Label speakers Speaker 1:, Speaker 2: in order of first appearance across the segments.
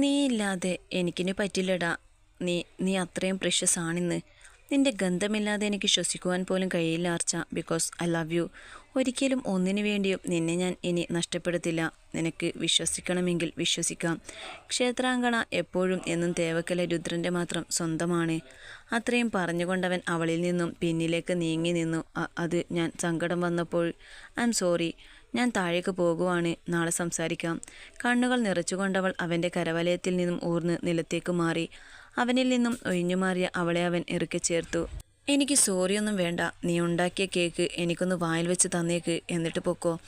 Speaker 1: നീ ഇല്ലാതെ എനിക്കിനി പറ്റില്ലടാ. നീ നീ അത്രയും പ്രഷ്യസ് ആണിന്ന് നിന്റെ ഗന്ധമില്ലാതെ എനിക്ക് ശ്വസിക്കുവാൻ പോലും കഴിയില്ല Archa because I love you ഒരിക്കലും ഒന്നിനു വേണ്ടിയും നിന്നെ ഞാൻ ഇനി നഷ്ടപ്പെടുത്തില്ല. നിനക്ക് വിശ്വസിക്കണമെങ്കിൽ വിശ്വസിക്കാം. ക്ഷേത്രാങ്കണ എപ്പോഴും എന്നും തേവക്കല രുദ്രന്റെ മാത്രം സ്വന്തമാണ്. അത്രയും പറഞ്ഞുകൊണ്ടവൻ അവളിൽ നിന്നും പിന്നിലേക്ക് നീങ്ങി നിന്നു. അത് ഞാൻ സങ്കടം വന്നപ്പോൾ ഐ എം സോറി ഞാൻ താഴേക്ക് പോകുവാണ്. നാളെ സംസാരിക്കാം. കണ്ണുകൾ നിറച്ചുകൊണ്ടവൾ അവന്റെ കരവലയത്തിൽ നിന്നും ഊർന്ന് നിലത്തേക്ക് മാറി. അവനിൽ നിന്നും ഒഴിഞ്ഞുമാറിയ അവളെ അവൻ ഇറുക്കി ചേർത്തു. എനിക്ക് സോറിയൊന്നും വേണ്ട. നീ ഉണ്ടാക്കിയ കേക്ക് എനിക്കൊന്ന് വായിൽ വെച്ച് തന്നേക്ക് എന്നിട്ട് പൊക്കോ.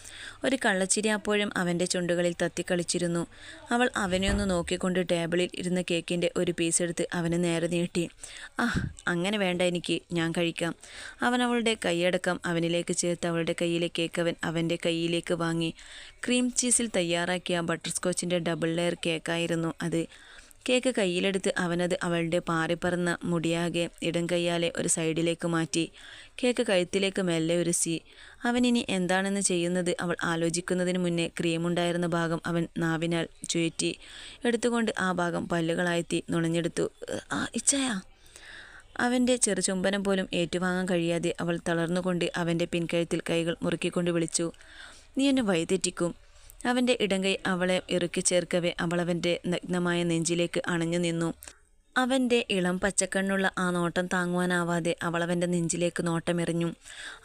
Speaker 1: ഒരു കള്ളച്ചിരി അപ്പോഴും അവന്റെ ചുണ്ടുകളിൽ തത്തിക്കളിച്ചിരുന്നു. അവൾ അവനെ ഒന്ന് നോക്കിക്കൊണ്ട് ടേബിളിൽ ഇരുന്ന കേക്കിന്റെ ഒരു പീസ് എടുത്ത് അവന് നേരെ നീട്ടി. ആഹ് അങ്ങനെ വേണ്ട എനിക്ക്. ഞാൻ കഴിക്കാം. അവൻ അവളുടെ കൈയടക്കം അവനിലേക്ക് ചേർത്ത് അവളുടെ കയ്യിലെ കേക്ക് അവൻ അവന്റെ കയ്യിലേക്ക് വാങ്ങി. ക്രീം ചീസിൽ തയ്യാറാക്കിയ ബട്ടർ സ്കോച്ചിന്റെ ഡബിൾ ലെയർ കേക്കായിരുന്നു അത്. കേക്ക് കയ്യിലെടുത്ത് അവനത് അവളുടെ പാറിപ്പറന്ന മുടിയാകെ ഇടം കയ്യാലെ ഒരു സൈഡിലേക്ക് മാറ്റി. കേക്ക് കഴുത്തിലേക്ക് മെല്ലെ ഉരുസി. അവനിനി എന്താണെന്ന് ചെയ്യുന്നത് അവൾ ആലോചിക്കുന്നതിന് മുന്നേ ക്രീമുണ്ടായിരുന്ന ഭാഗം അവൻ നാവിനാൽ ചുയറ്റി എടുത്തുകൊണ്ട് ആ ഭാഗം പല്ലുകളായെത്തി നുണഞ്ഞെടുത്തു. ആ ഇച്ചയാ. അവന്റെ ചെറുചുംബനം പോലും ഏറ്റുവാങ്ങാൻ കഴിയാതെ അവൾ തളർന്നുകൊണ്ട് അവന്റെ പിൻകഴുത്തിൽ കൈകൾ മുറുക്കിക്കൊണ്ട് വിളിച്ചു. നീ എന്നെ വഴിതെറ്റിക്കും. അവന്റെ ഇടങ്കൈ അവളെ ഇറുക്കി ചേർക്കവേ അവൾ അവന്റെ നഗ്നമായ നെഞ്ചിലേക്ക് അണഞ്ഞു നിന്നു. അവന്റെ ഇളം പച്ചക്കണ്ണുള്ള ആ നോട്ടം താങ്ങുവാനാവാതെ അവൾ അവന്റെ നെഞ്ചിലേക്ക് നോട്ടമെറിഞ്ഞു.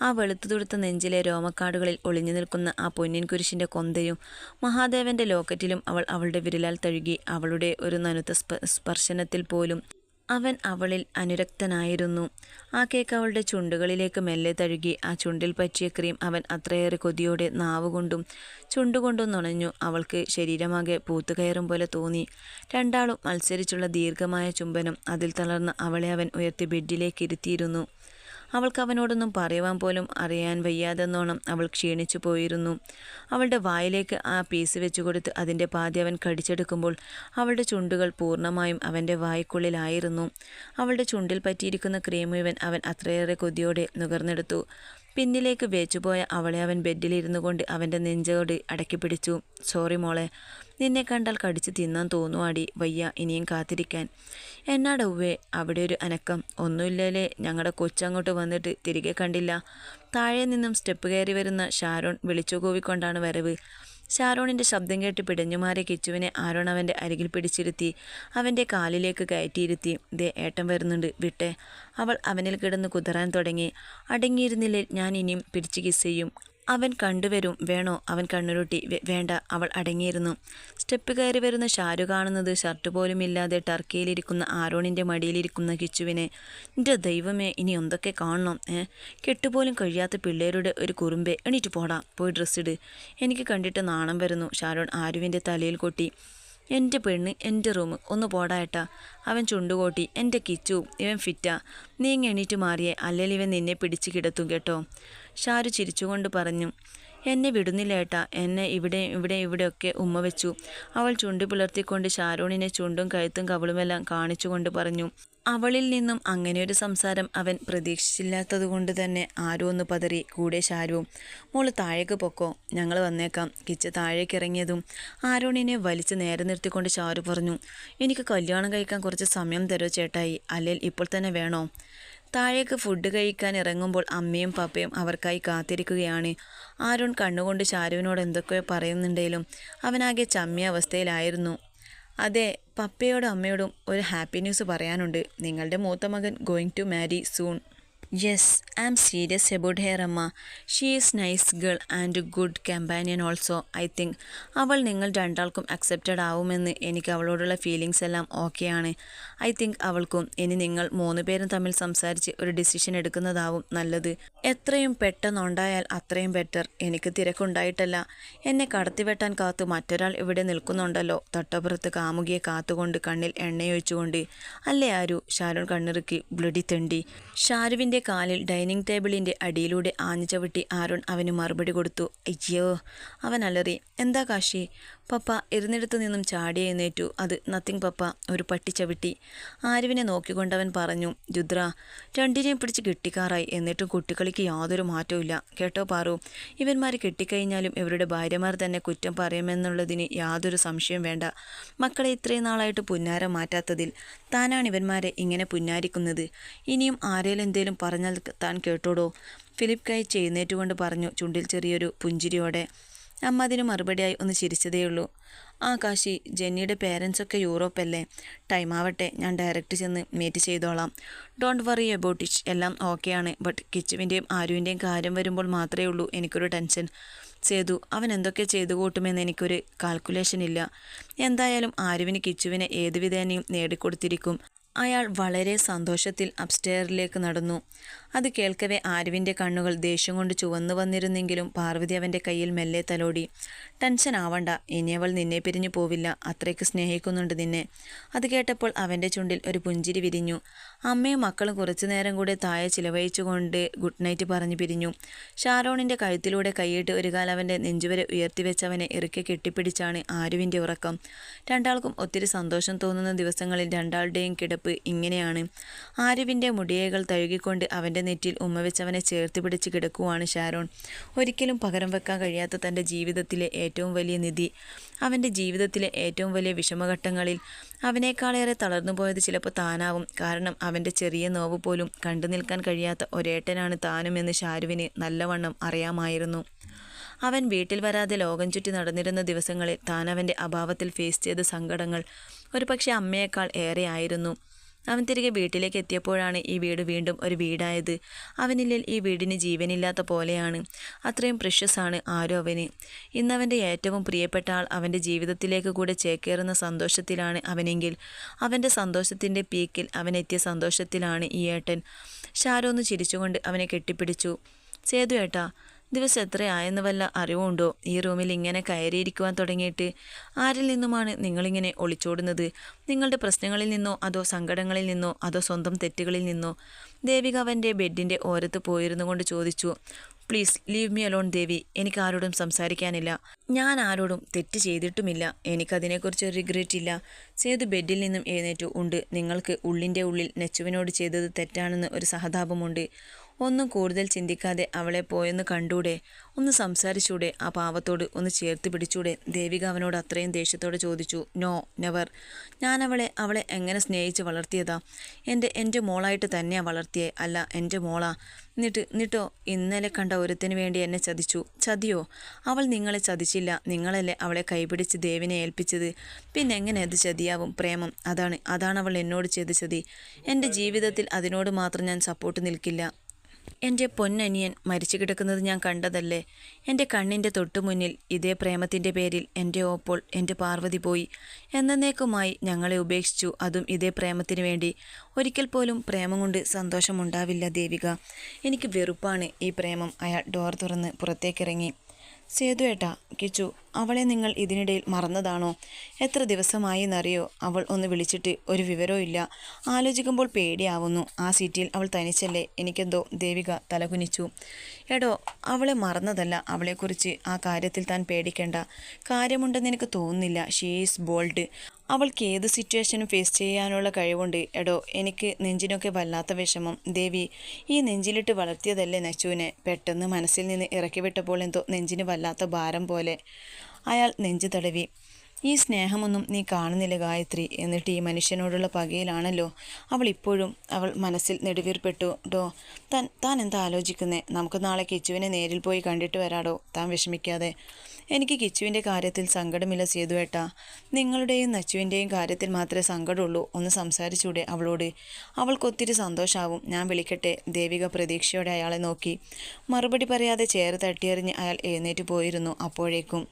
Speaker 1: ആ വെളുത്തു തുടുത്ത നെഞ്ചിലെ രോമക്കാടുകളിൽ ഒളിഞ്ഞു നിൽക്കുന്ന ആ പൊന്നിൻ കുരിശിന്റെ കൊന്തയും മഹാദേവന്റെ ലോക്കറ്റിലും അവൾ അവളുടെ വിരലാൽ തഴുകി അവളുടെ ഒരു നനുത്ത സ്പ സ്പർശനത്തിൽ പോലും അവൻ അവളിൽ അനുരക്തനായിരുന്നു. ആ കേക്ക് അവളുടെ ചുണ്ടുകളിലേക്ക് മെല്ലെ തഴുകി ആ ചുണ്ടിൽ പറ്റിയ ക്രീം അവൻ അത്രയേറെ കൊതിയോടെ നാവുകൊണ്ടും ചുണ്ടുകൊണ്ടും നുണഞ്ഞു അവൾക്ക് ശരീരമാകെ പൂത്തുകയറും പോലെ തോന്നി. രണ്ടാളും മത്സരിച്ചുള്ള ദീർഘമായ ചുംബനം അതിൽ തളർന്ന് അവളെ അവൻ ഉയർത്തി ബെഡിലേക്ക് ഇരുത്തിയിരുന്നു. അവൾക്ക് അവനോടൊന്നും പറയുവാൻ പോലും അറിയാൻ വയ്യാതെന്നോണം അവൾ ക്ഷീണിച്ചു പോയിരുന്നു. അവളുടെ വായിലേക്ക് ആ പീസ് വെച്ചു കൊടുത്ത് അതിന്റെ പാതി അവൻ കടിച്ചെടുക്കുമ്പോൾ അവളുടെ ചുണ്ടുകൾ പൂർണമായും അവന്റെ വായ്ക്കുള്ളിലായിരുന്നു. അവളുടെ ചുണ്ടിൽ പറ്റിയിരിക്കുന്ന ക്രീം ഇവൻ അവൻ അത്രയേറെ കൊതിയോടെ നുകർന്നെടുത്തു. പിന്നിലേക്ക് വേച്ചുപോയ അവളെ അവൻ ബെഡിലിരുന്നു കൊണ്ട് അവന്റെ നെഞ്ചോട് അടക്കി പിടിച്ചു സോറി മോളെ നിന്നെ കണ്ടാൽ കടിച്ചു തിന്നാൻ തോന്നുവാടി വയ്യ ഇനിയും കാത്തിരിക്കാൻ. എന്നാടവ്വേ അവിടെ ഒരു അനക്കം. ഒന്നുമില്ലല്ലേ ഞങ്ങളുടെ കൊച്ചങ്ങോട്ട് വന്നിട്ട് തിരികെ കണ്ടില്ല. താഴെ നിന്നും സ്റ്റെപ്പ് കയറി വരുന്ന ഷാരോൺ വിളിച്ചു കൂവിക്കൊണ്ടാണ് വരവ്. ഷാരോണിന്റെ ശബ്ദം കേട്ട് പിടഞ്ഞുമാറിയ കിച്ചുവിനെ ആരോൺ അവന്റെ അരികിൽ പിടിച്ചിരുത്തി അവന്റെ കാലിലേക്ക് കയറ്റിയിരുത്തി. ദേ ഏട്ടൻ വരുന്നുണ്ട് വിട്ടെ. അവൾ അവനിൽ കിടന്ന് കുതറാൻ തുടങ്ങി. അടങ്ങിയിരുന്നില്ലേ ഞാൻ ഇനിയും പിടിച്ച് കിസ് ചെയ്യും. അവൻ കണ്ടുവരും. വേണോ? അവൻ കണ്ണുരുട്ടി. വേണ്ട. അവൾ അടങ്ങിയിരുന്നു. സ്റ്റെപ്പ് കയറി വരുന്ന ഷാരു കാണുന്നത് ഷർട്ട് പോലും ഇല്ലാതെ ടർക്കിയിലിരിക്കുന്ന ആരോണിന്റെ മടിയിലിരിക്കുന്ന കിച്ചുവിനെ. എന്റെ ദൈവമേ ഇനി എന്തൊക്കെ കാണണം ഏ? കെട്ടുപോലും കഴിയാത്ത പിള്ളേരുടെ ഒരു കുറുമ്പെ. എണീറ്റ് പോടാ. പോയി ഡ്രസ്സിട്. എനിക്ക് കണ്ടിട്ട് നാണം വരുന്നു ഷാരോൺ ആരുവിന്റെ തലയിൽ കൊട്ടി. എന്റെ പെണ്ണ് എന്റെ റൂം ഒന്ന് പോടാ അവൻ ചുണ്ടുകൂട്ടി എന്റെ കിച്ചു ഇവൻ ഫിറ്റാ. നീ എണീറ്റ് മാറിയേ. അല്ലെങ്കിൽ ഇവൻ നിന്നെ പിടിച്ച് കിടത്തും കേട്ടോ. ഷാരു ചിരിച്ചുകൊണ്ട് പറഞ്ഞു എന്നെ വിടുന്നില്ല ഏട്ടാ. എന്നെ ഇവിടെ ഇവിടെ ഇവിടെയൊക്കെ ഉമ്മ വെച്ചു. അവൾ ചുണ്ടു പുലർത്തിക്കൊണ്ട് ഷാരോണിനെ ചുണ്ടും കഴുത്തും കവളുമെല്ലാം കാണിച്ചുകൊണ്ട് പറഞ്ഞു അവളിൽ നിന്നും അങ്ങനെയൊരു സംസാരം അവൻ പ്രതീക്ഷിച്ചില്ലാത്തതുകൊണ്ട് തന്നെ ആരോ ഒന്ന് പതറി കൂടെ ഷാരുവും മോൾ താഴേക്ക് പൊക്കോ ഞങ്ങൾ വന്നേക്കാം. കിച്ച താഴേക്ക് ഇറങ്ങിയതും ആരോണിനെ വലിച്ച് നേരെ നിർത്തിക്കൊണ്ട് ഷാരു പറഞ്ഞു എനിക്ക് കല്യാണം കഴിക്കാൻ കുറച്ച് സമയം തരുമോ ചേട്ടായി? അല്ലെങ്കിൽ ഇപ്പോൾ തന്നെ വേണോ? താഴേക്ക് ഫുഡ് കഴിക്കാൻ ഇറങ്ങുമ്പോൾ അമ്മയും പപ്പയും അവർക്കായി കാത്തിരിക്കുകയാണ്. ആരുൺ കണ്ണുകൊണ്ട് ഷാരുവിനോട് എന്തൊക്കെയോ പറയുന്നുണ്ടെങ്കിലും അവനാകെ ചമ്മിയ അവസ്ഥയിലായിരുന്നു. അതെ പപ്പയോടും അമ്മയോടും ഒരു ഹാപ്പി ന്യൂസ് പറയാനുണ്ട്. നിങ്ങളുടെ മൂത്ത മകൻ going to marry soon yes I am serious about her അമ്മ she is nice girl and good companion also I think അവൾ നിങ്ങൾ രണ്ടാൾക്കും അക്സെപ്റ്റഡ് ആവുമെന്ന് എനിക്ക് അവളോടുള്ള ഫീലിങ്സ് എല്ലാം ഓക്കെയാണ് ഐ തിങ്ക് അവൾക്കും ഇനി നിങ്ങൾ മൂന്ന് പേരും തമ്മിൽ സംസാരിച്ച് ഒരു ഡിസിഷൻ എടുക്കുന്നതാവും നല്ലത്. എത്രയും പെട്ടെന്നുണ്ടായാൽ അത്രയും ബെറ്റർ എനിക്ക് തിരക്കുണ്ടായിട്ടല്ല. എന്നെ കടത്തിവെട്ടാൻ കാത്ത് മറ്റൊരാൾ ഇവിടെ നിൽക്കുന്നുണ്ടല്ലോ. തൊട്ടപ്പുറത്ത് കാമുകിയെ കാത്തുകൊണ്ട് കണ്ണിൽ എണ്ണയൊഴിച്ചുകൊണ്ട് അല്ലേ ആരു? ഷാരൂൺ കണ്ണിറുക്കി ബ്ലഡി തെണ്ടി. ഷാരുവിന്റെ കാലിൽ ഡൈനിങ് ടേബിളിന്റെ അടിയിലൂടെ ആഞ്ഞു ചവിട്ടി ആരുൺ അവന് മറുപടി കൊടുത്തു അയ്യോ അവൻ അലറി എന്താ കാശി? പപ്പ ഇരുന്നിടത്തു നിന്നും ചാടി എഴുന്നേറ്റു. അത് നത്തിങ് പപ്പ ഒരു പട്ടി ചവിട്ടി. ആരുവിനെ നോക്കിക്കൊണ്ടവൻ പറഞ്ഞു രുദ്ര രണ്ടിനെയും പിടിച്ച് കെട്ടിക്കാറായി. എന്നിട്ടും കുട്ടികളിക്ക് യാതൊരു മാറ്റവും കേട്ടോ പാറു? ഇവന്മാർ കെട്ടിക്കഴിഞ്ഞാലും ഇവരുടെ ഭാര്യമാർ തന്നെ കുറ്റം പറയുമെന്നുള്ളതിന് യാതൊരു സംശയം വേണ്ട. മക്കളെ ഇത്രയും നാളായിട്ട് പുന്നാരം മാറ്റാത്തതിൽ താനാണ് ഇവന്മാരെ ഇങ്ങനെ പുന്നാരിക്കുന്നത്. ഇനിയും ആരേലും എന്തേലും പറഞ്ഞാൽ താൻ കേട്ടോടോ? ഫിലിപ്പ് കൈ ചെയ്യുന്നേറ്റുകൊണ്ട് പറഞ്ഞു ചുണ്ടിൽ ചെറിയൊരു പുഞ്ചിരിയോടെ. അമ്മ അതിന് മറുപടിയായി ഒന്ന് ചിരിച്ചതേയുള്ളൂ ആ കാശി ജെന്നിയുടെ പേരൻസൊക്കെ യൂറോപ്പല്ലേ ടൈം ആവട്ടെ ഞാൻ ഡയറക്റ്റ് ചെന്ന് മീറ്റ് ചെയ്തോളാം. ഡോണ്ട് വറി അബൌട്ട് ഇറ്റ് എല്ലാം ഓക്കെയാണ് ബട്ട് കിച്ചുവിന്റെയും ആരുവിന്റെയും കാര്യം വരുമ്പോൾ മാത്രമേ ഉള്ളൂ എനിക്കൊരു ടെൻഷൻ സേതു അവൻ എന്തൊക്കെ ചെയ്തു കൂട്ടുമെന്ന് എനിക്കൊരു കാൽക്കുലേഷൻ ഇല്ല. എന്തായാലും ആരുവിന് കിച്ചുവിനെ ഏതുവിധേനയും നേടിക്കൊടുത്തിരിക്കും. അയാൾ വളരെ സന്തോഷത്തിൽ അപ്സ്റ്റെയറിലേക്ക് നടന്നു. അത് കേൾക്കവേ ആരുവിന്റെ കണ്ണുകൾ ദേഷ്യം കൊണ്ട് ചുവന്നു വന്നിരുന്നെങ്കിലും പാർവതി അവന്റെ കയ്യിൽ മെല്ലെ തലോടി. ടെൻഷൻ ആവണ്ട ഇനി അവൾ നിന്നെ പിരിഞ്ഞു പോവില്ല. അത്രയ്ക്ക് സ്നേഹിക്കുന്നുണ്ട് നിന്നെ. അത് കേട്ടപ്പോൾ അവന്റെ ചുണ്ടിൽ ഒരു പുഞ്ചിരി വിരിഞ്ഞു. അമ്മയും മക്കളും കുറച്ചു നേരം കൂടെ താഴെ ചിലവഴിച്ചുകൊണ്ട് ഗുഡ് നൈറ്റ് പറഞ്ഞു പിരിഞ്ഞു. ഷാരോണിന്റെ കഴുത്തിലൂടെ കൈയിട്ട് ഒരു കാലം അവന്റെ നെഞ്ചുവരെ ഉയർത്തിവെച്ചവനെ ഇറക്കി കെട്ടിപ്പിടിച്ചാണ് ആരുവിന്റെ ഉറക്കം. രണ്ടാൾക്കും ഒത്തിരി സന്തോഷം തോന്നുന്ന ദിവസങ്ങളിൽ രണ്ടാളുടെയും കിടപ്പ് ഇങ്ങനെയാണ്. ആരുവിന്റെ മുടിയകൾ തഴുകിക്കൊണ്ട് അവന്റെ നെറ്റിൽ ഉമ്മ വെച്ചവനെ ചേർത്ത് പിടിച്ച് കിടക്കുവാണ് ഷാരോൺ. ഒരിക്കലും പകരം വെക്കാൻ കഴിയാത്ത തന്റെ ജീവിതത്തിലെ ഏറ്റവും വലിയ നിധി. അവന്റെ ജീവിതത്തിലെ ഏറ്റവും വലിയ വിഷമഘട്ടങ്ങളിൽ അവനേക്കാളേറെ തളർന്നു പോയത് ചിലപ്പോൾ താനാവും. കാരണം അവന്റെ ചെറിയ നോവ് പോലും കണ്ടു നിൽക്കാൻ കഴിയാത്ത ഒരേട്ടനാണ് താനും എന്ന് ഷാരുവിന് നല്ലവണ്ണം അറിയാമായിരുന്നു. അവൻ വീട്ടിൽ വരാതെ ലോകം ചുറ്റി നടന്നിരുന്ന ദിവസങ്ങളിൽ താൻ അവന്റെ അഭാവത്തിൽ ഫേസ് ചെയ്ത സങ്കടങ്ങൾ ഒരു പക്ഷേ അമ്മയേക്കാൾ ഏറെയായിരുന്നു അവൻ തിരികെ വീട്ടിലേക്ക് എത്തിയപ്പോഴാണ് ഈ വീട് വീണ്ടും ഒരു വീടായത്. അവനില്ലിൽ ഈ വീടിന് ജീവനില്ലാത്ത പോലെയാണ്. അത്രയും പ്രഷ്യസാണ് ആരോ അവന്. ഇന്നവന്റെ ഏറ്റവും പ്രിയപ്പെട്ട ആൾ അവന്റെ ജീവിതത്തിലേക്ക് കൂടെ ചേക്കേറുന്ന സന്തോഷത്തിലാണ് അവനെങ്കിൽ. അവന്റെ സന്തോഷത്തിന്റെ പീക്കിൽ അവനെത്തിയ സന്തോഷത്തിലാണ് ഈ ഏട്ടൻ. ഷാരോ ഒന്ന് ചിരിച്ചുകൊണ്ട് അവനെ കെട്ടിപ്പിടിച്ചു. സേതു ഏട്ടാ ദിവസം എത്രയായെന്ന് വല്ല അറിവുണ്ടോ? ഈ റൂമിൽ ഇങ്ങനെ കയറിയിരിക്കുവാൻ തുടങ്ങിയിട്ട് ആരിൽ നിന്നുമാണ് നിങ്ങളിങ്ങനെ ഒളിച്ചോടുന്നത്? നിങ്ങളുടെ പ്രശ്നങ്ങളിൽ നിന്നോ അതോ സങ്കടങ്ങളിൽ നിന്നോ അതോ സ്വന്തം തെറ്റുകളിൽ നിന്നോ? ദേവിക അവന്റെ ബെഡിന്റെ ഓരത്ത് പോയിരുന്നു കൊണ്ട് ചോദിച്ചു. Please leave me alone Devi. എനിക്ക് ആരോടും സംസാരിക്കാനില്ല. ഞാൻ ആരോടും തെറ്റ് ചെയ്തിട്ടുമില്ല. എനിക്കതിനെക്കുറിച്ച് റിഗ്രറ്റ് ഇല്ല. സേതു ബെഡിൽ നിന്നും എഴുന്നേറ്റു. ഉണ്ട്. നിങ്ങൾക്ക് ഉള്ളിന്റെ ഉള്ളിൽ നെച്ചുവിനോട് ചെയ്തത് തെറ്റാണെന്ന് ഒരു സഹതാപമുണ്ട്. ഒന്നും കൂടുതൽ ചിന്തിക്കാതെ അവളെ പോയൊന്ന് കണ്ടൂടെ? ഒന്ന് സംസാരിച്ചൂടെ? ആ പാവത്തോട് ഒന്ന് ചേർത്ത് പിടിച്ചൂടെ? ദേവിക അവനോട് അത്രയും ദേഷ്യത്തോടെ ചോദിച്ചു. No never. ഞാൻ അവളെ അവളെ എങ്ങനെ സ്നേഹിച്ച് വളർത്തിയതാ? എന്റെ എന്റെ മോളായിട്ട് തന്നെയാണ് വളർത്തിയേ. അല്ല എന്റെ മോളാ. എന്നിട്ട് എന്നിട്ടോ ഇന്നലെ കണ്ട ഒരുത്തിന് വേണ്ടി എന്നെ ചതിച്ചു. ചതിയോ? അവൾ നിങ്ങളെ ചതിച്ചില്ല. നിങ്ങളല്ലേ അവളെ കൈപിടിച്ച് ദേവിനെ ഏൽപ്പിച്ചത്. പിന്നെ എങ്ങനെ അത് ചതിയാവും? പ്രേമം. അതാണ് അതാണ് അവൾ എന്നോട് ചെയ്ത് ചതി. എന്റെ ജീവിതത്തിൽ അതിനോട് മാത്രം ഞാൻ സപ്പോർട്ട് നിൽക്കില്ല. എന്റെ പൊന്നനിയൻ മരിച്ചു കിടക്കുന്നത് ഞാൻ കണ്ടതല്ലേ? എന്റെ കണ്ണിന്റെ തൊട്ടു മുന്നിൽ ഇതേ പ്രേമത്തിന്റെ പേരിൽ എന്റെ ഓപ്പോൾ എന്റെ പാർവതി പോയി. എന്നേക്കുമായി ഞങ്ങളെ ഉപേക്ഷിച്ചു. അതും ഇതേ പ്രേമത്തിന് വേണ്ടി. ഒരിക്കൽ പോലും പ്രേമം കൊണ്ട് സന്തോഷമുണ്ടാവില്ല ദേവിക. എനിക്ക് വെറുപ്പാണ് ഈ പ്രേമം. അയാൾ ഡോർ തുറന്ന് പുറത്തേക്കിറങ്ങി. സേതു ഏട്ടാ കിച്ചു അവളെ നിങ്ങൾ ഇതിനിടയിൽ മറന്നതാണോ? എത്ര ദിവസമായി എന്നറിയോ അവൾ ഒന്ന് വിളിച്ചിട്ട് ഒരു വിവരവും ഇല്ല. ആലോചിക്കുമ്പോൾ പേടിയാവുന്നു. ആ സീറ്റിൽ അവൾ തനിച്ചല്ലേ? എനിക്കെന്തോ ദേവിക തലകുനിച്ചു. എടോ അവളെ മറന്നതല്ല. അവളെക്കുറിച്ച് ആ കാര്യത്തിൽ താൻ പേടിക്കേണ്ട. കാര്യമുണ്ടെന്ന് എനിക്ക് തോന്നുന്നില്ല. ഷീ ഈസ് ബോൾഡ് അവൾക്ക് ഏത് സിറ്റുവേഷനും ഫേസ് ചെയ്യാനുള്ള കഴിവുണ്ട്. എടോ എനിക്ക് നെഞ്ചിനൊക്കെ വല്ലാത്ത വിഷമം. ദേവി ഈ നെഞ്ചിലിട്ട് വളർത്തിയതല്ലേ നച്ചുവിനെ? പെട്ടെന്ന് മനസ്സിൽ നിന്ന് ഇറക്കി വിട്ടപ്പോൾ എന്തോ നെഞ്ചിന് വല്ലാത്ത ഭാരം പോലെ. അയാൾ നെഞ്ചു തടവി. ഈ സ്നേഹമൊന്നും നീ കാണുന്നില്ല ഗായത്രി എന്നിട്ട് ഈ മനുഷ്യനോടുള്ള പകയിലാണല്ലോ. അവൾ ഇപ്പോഴും അവൾ മനസ്സിൽ നെടുവീർപ്പെട്ടു. ഡോ താൻ താൻ എന്താ ആലോചിക്കുന്നേ? നമുക്ക് നാളെ കിച്ചുവിനെ നേരിൽ പോയി കണ്ടിട്ട് വരാടോ? താൻ വിഷമിക്കാതെ. എനിക്ക് കിച്ചുവിന്റെ കാര്യത്തിൽ സങ്കടമില്ല സേതുവേട്ടാ. നിങ്ങളുടെയും നച്ചുവിന്റെയും കാര്യത്തിൽ മാത്രമേ സങ്കടമുള്ളൂ. ഒന്ന് സംസാരിച്ചൂടെ അവളോട്? അവൾക്കൊത്തിരി സന്തോഷാവും. ഞാൻ വിളിക്കട്ടെ? ദേവിക പ്രതീക്ഷയോടെ അയാളെ നോക്കി. മറുപടി പറയാതെ ചേർ തട്ടിയെറിഞ്ഞ് അയാൾ എഴുന്നേറ്റ് പോയിരുന്നു. അപ്പോഴേക്കും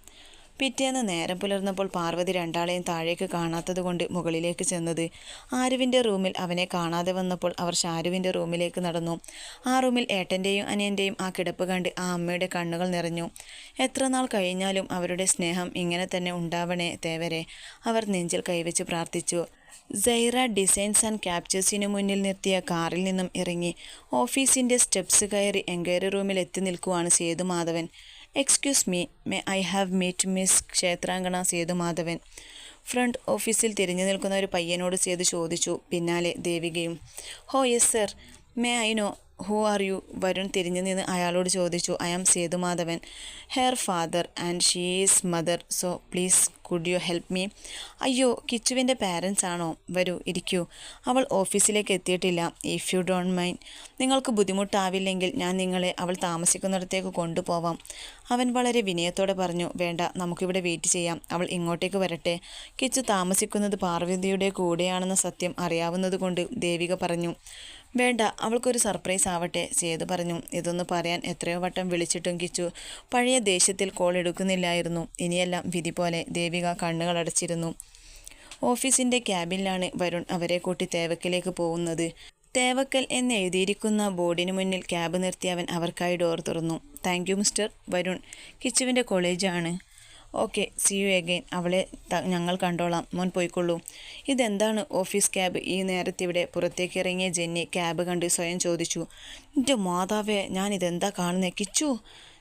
Speaker 1: പിറ്റേന്ന് നേരം പുലർന്നപ്പോൾ പാർവതി രണ്ടാളെയും താഴേക്ക് കാണാത്തതുകൊണ്ട് മുകളിലേക്ക് ചെന്നത്. ആരുവിന്റെ റൂമിൽ അവനെ കാണാതെ വന്നപ്പോൾ അവർ ഷാരുവിന്റെ റൂമിലേക്ക് നടന്നു. ആ റൂമിൽ ഏട്ടന്റെയും അനിയന്റെയും ആ കിടപ്പ് കണ്ട് ആ അമ്മയുടെ കണ്ണുകൾ നിറഞ്ഞു. എത്ര നാൾ കഴിഞ്ഞാലും അവരുടെ സ്നേഹം ഇങ്ങനെ തന്നെ ഉണ്ടാവണേ തേവരെ. അവർ നെഞ്ചിൽ കൈവച്ച് പ്രാർത്ഥിച്ചു. സൈറ ഡിസൈൻസ് ആൻഡ് ക്യാപ്ചേഴ്സിനു മുന്നിൽ നിർത്തിയ കാറിൽ നിന്നും ഇറങ്ങി. ഓഫീസിന്റെ സ്റ്റെപ്സ് കയറി എൻക്വയറി റൂമിൽ എത്തി നിൽക്കുവാണ് Sethumadhavan. Excuse me may I have meet miss ക്ഷേത്രാങ്കണ Sethumadhavan front ഓഫീസിൽ തിരിഞ്ഞു നിൽക്കുന്ന ഒരു പയ്യനോട് സേതു ചോദിച്ചു. പിന്നാലെ ദേവികയും ഹോ yes sir may I know who are you Varun തിരിഞ്ഞു നിന്ന് അയാളോട് ചോദിച്ചു. I am Sethumadhavan her father and she is mother so please could you help me അയ്യോ കിച്ചുവിന്റെ പാരൻസ് ആണോ? വരൂ ഇരിക്കൂ. അവൾ ഓഫീസിലേക്ക് എത്തിയിട്ടില്ല. ഇഫ് യു ഡോണ്ട് മൈൻഡ് നിങ്ങൾക്ക് ബുദ്ധിമുട്ടാവില്ലെങ്കിൽ ഞാൻ നിങ്ങളെ അവൾ താമസിക്കുന്നിടത്തേക്ക് കൊണ്ടുപോവാം. അവൻ വളരെ വിനയത്തോടെ പറഞ്ഞു വേണ്ട നമുക്കിവിടെ വെയിറ്റ് ചെയ്യാം. അവൾ ഇങ്ങോട്ടേക്ക് വരട്ടെ. കിച്ചു താമസിക്കുന്നത് പാർവതിയുടെ കൂടെയാണെന്ന സത്യം അറിയാവുന്നതുകൊണ്ട് ദേവിക പറഞ്ഞു വേണ്ട അവൾക്കൊരു സർപ്രൈസ് ആവട്ടെ സേതു പറഞ്ഞു. ഇതൊന്ന് പറയാൻ എത്രയോ വട്ടം വിളിച്ചിട്ടും കിച്ചു പഴയ ദേഷ്യത്തിൽ കോൾ എടുക്കുന്നില്ലായിരുന്നു. ഇനിയെല്ലാം വിധി പോലെ ദേവിക കണ്ണുകളടച്ചിരുന്നു. ഓഫീസിന്റെ ക്യാബിനിലാണ് വരുൺ അവരെ കൂട്ടി തേവക്കലേക്ക് പോകുന്നത്. തേവക്കൽ എന്ന് എഴുതിയിരിക്കുന്ന ബോർഡിന് മുന്നിൽ ക്യാബ് നിർത്തി അവൻ അവർക്കായി ഡോർ തുറന്നു. Thank you mister Varun. കിച്ചുവിന്റെ കോളേജാണ് ഓക്കെ സി യു എഗെയിൻ അവളെ ഞങ്ങൾ കണ്ടോളാം. മോൻ പോയിക്കൊള്ളൂ. ഇതെന്താണ്? Office cab. ഈ നേരത്തെ ഇവിടെ പുറത്തേക്ക് ഇറങ്ങിയ ജെന്നി ക്യാബ് കണ്ട് സ്വയം ചോദിച്ചു. എന്റെ മാതാവേ ഞാൻ ഇതെന്താ കാണുന്നേ? കിച്ചു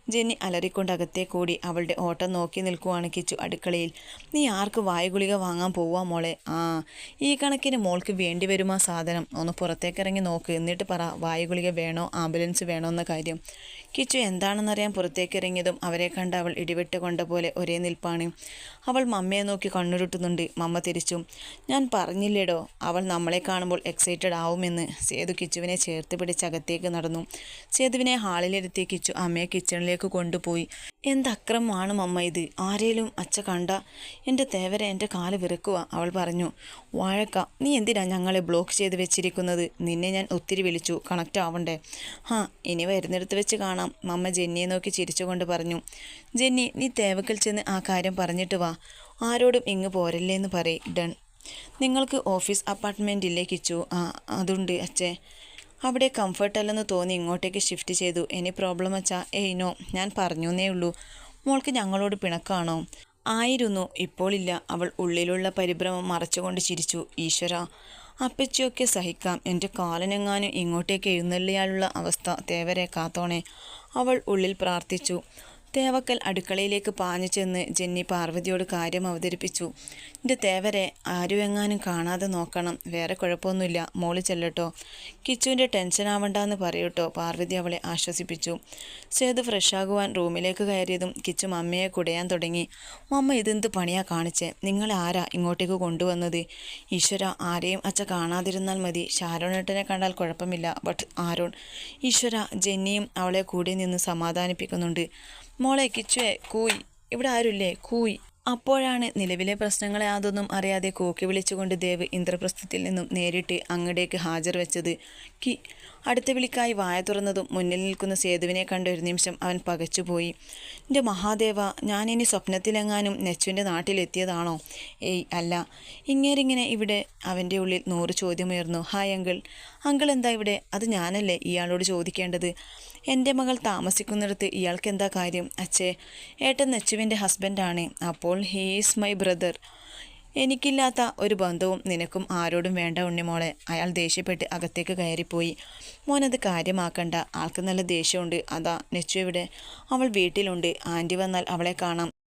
Speaker 1: ജെന്നി അലറിക്കൊണ്ട് അകത്തേ കൂടി അവളുടെ ഓട്ടം നോക്കി നിൽക്കുവാണ് കിച്ചു അടുക്കളയിൽ. നീ ആർക്ക് വായുഗുളിക വാങ്ങാൻ പോവാ മോളെ? ആ ഈ കണക്കിന് മോൾക്ക് വേണ്ടി വരുമാ സാധനം. ഒന്ന് പുറത്തേക്കിറങ്ങി നോക്ക്. എന്നിട്ട് പറ വായുഗുളിക വേണോ? ആംബുലൻസ് വേണോ? എന്ന കാര്യം. കിച്ചു എന്താണെന്നറിയാൻ പുറത്തേക്ക് ഇറങ്ങിയതും അവരെ കണ്ട് അവൾ ഇടിവിട്ട് കൊണ്ട പോലെ ഒരേ നിൽപ്പാണ്. അവൾ മമ്മയെ നോക്കി കണ്ണുരുട്ടുന്നുണ്ട്. മമ്മ തിരിച്ചു ഞാൻ പറഞ്ഞില്ലേടോ അവൾ നമ്മളെ കാണുമ്പോൾ എക്സൈറ്റഡ് ആവുമെന്ന്. സേതു കിച്ചുവിനെ ചേർത്ത് പിടിച്ച് അകത്തേക്ക് നടന്നു. സേതുവിനെ ഹാളിലിരുത്തി കിച്ചു അമ്മയെ കിച്ചണിലേക്ക് കൊണ്ടുപോയി. എന്തക്രമമാണ് മമ്മ ഇത്? ആരേലും അച്ഛ കണ്ട എന്റെ തേവരെ എന്റെ കാൽ വിറക്കുക അവൾ പറഞ്ഞു. വാഴക്ക നീ എന്തിനാ ഞങ്ങളെ ബ്ലോക്ക് ചെയ്ത് വെച്ചിരിക്കുന്നത്? നിന്നെ ഞാൻ ഒത്തിരി വിളിച്ചു. കണക്റ്റ് ആവണ്ടേ ഹാ ഇനി വരുന്നിടത്ത് വെച്ച് കാണാം. മമ്മ ജെന്നിയെ നോക്കി ചിരിച്ചുകൊണ്ട് പറഞ്ഞു ജെന്നി നീ തേവക്കൽ ചെന്ന് ആ കാര്യം പറഞ്ഞിട്ട് വാ. ആരോടും ഇങ്ങ് പോരല്ലേ എന്ന് പറയും ഡൺ. നിങ്ങൾക്ക് ഓഫീസ് അപ്പാർട്ട്മെന്റില്ലേ കിച്ചു ആ അതുണ്ട് അച്ഛേ. അവിടെ കംഫർട്ടല്ലെന്ന് തോന്നി ഇങ്ങോട്ടേക്ക് ഷിഫ്റ്റ് ചെയ്തു. എനി പ്രോബ്ലം അച്ഛാ? ഏയ് ഞാൻ പറഞ്ഞു പറഞ്ഞേ ഉള്ളൂ. മോൾക്ക് ഞങ്ങളോട് പിണക്കാണോ? ആയിരുന്നു. ഇപ്പോളില്ല അവൾ ഉള്ളിലുള്ള പരിഭ്രമം മറച്ചുകൊണ്ട് ചിരിച്ചു. ഈശ്വര അപ്പച്ചിയൊക്കെ സഹിക്കാം. എന്റെ കാലനെങ്ങാനും ഇങ്ങോട്ടേക്ക് എഴുന്നള്ളിയാലുള്ള അവസ്ഥ തേവരെ കാത്തോണേ. അവൾ ഉള്ളിൽ പ്രാർത്ഥിച്ചു. തേവക്കൽ അടുക്കളയിലേക്ക് പാഞ്ഞു ചെന്ന് ജെന്നി പാർവതിയോട് കാര്യം അവതരിപ്പിച്ചു. എന്റെ തേവരെ ആരുമെങ്ങാനും കാണാതെ നോക്കണം. വേറെ കുഴപ്പമൊന്നുമില്ല. മോൾ ചെല്ലട്ടോ. കിച്ചുവിന്റെ ടെൻഷൻ ആവണ്ടെന്ന് പറയൂട്ടോ പാർവതി അവളെ ആശ്വസിപ്പിച്ചു. സേതു ഫ്രഷാകുവാൻ റൂമിലേക്ക് കയറിയതും കിച്ചു മമ്മയെ കുടയാൻ തുടങ്ങി. മമ്മ ഇതെന്ത് പണിയാ കാണിച്ചേ? നിങ്ങൾ ആരാ ഇങ്ങോട്ടേക്ക് കൊണ്ടുവന്നത്? ഈശ്വര ആരെയും അച്ഛ കാണാതിരുന്നാൽ മതി. ഷാരോണേട്ടനെ കണ്ടാൽ കുഴപ്പമില്ല. But Aaron? ഈശ്വര ജെന്നിയും അവളെ കൂടെ നിന്ന് സമാധാനിപ്പിക്കുന്നുണ്ട്. മോളെ കിച്ചുവേ കൂയി. ഇവിടെ ആരുമില്ലേ കൂയി. അപ്പോഴാണ് നിലവിലെ പ്രശ്നങ്ങളെ അതൊന്നും അറിയാതെ കൂക്കി വിളിച്ചുകൊണ്ട് ദേവ് ഇന്ദ്രപ്രസ്ഥത്തിൽ നിന്നും നേരിട്ട് അങ്ങടേക്ക് ഹാജർ വെച്ചത്. കി അടുത്ത വിളിക്കായി വായ തുറന്നതും മുന്നിൽ നിൽക്കുന്ന സേതുവിനെ കണ്ട ഒരു നിമിഷം അവൻ പകച്ചുപോയി. എന്റെ മഹാദേവ ഞാനിനി സ്വപ്നത്തിലെങ്ങാനും നെച്ചുവിന്റെ നാട്ടിലെത്തിയതാണോ? ഏയ് അല്ല. ഇങ്ങേരിങ്ങനെ ഇവിടെ അവന്റെ ഉള്ളിൽ നൂറ് ചോദ്യമുയർന്നു. Hi uncle. അങ്കിൾ എന്താ ഇവിടെ? അത് ഞാനല്ലേ ഇയാളോട് ചോദിക്കേണ്ടത്? എന്റെ മകൾ താമസിക്കുന്നിടത്ത് ഇയാൾക്ക് എന്താ കാര്യം? അച്ഛേ ഏട്ടൻ നെച്ചുവിന്റെ ഹസ്ബൻഡാണ്. അപ്പോൾ ഹീ ഈസ് മൈ ബ്രദർ. എനിക്കില്ലാത്ത ഒരു ബന്ധവും നിനക്കും ആരോടും വേണ്ട ഉണ്ണിമോളെ. അയാൾ ദേഷ്യപ്പെട്ട് അകത്തേക്ക് കയറിപ്പോയി. മോനത് കാര്യമാക്കണ്ട. ആൾക്ക് നല്ല ദേഷ്യമുണ്ട്. അതാ നെച്ചു എവിടെ അവൾ വീട്ടിലുണ്ട്. ആന്റി വന്നാൽ അവളെ കാണാം.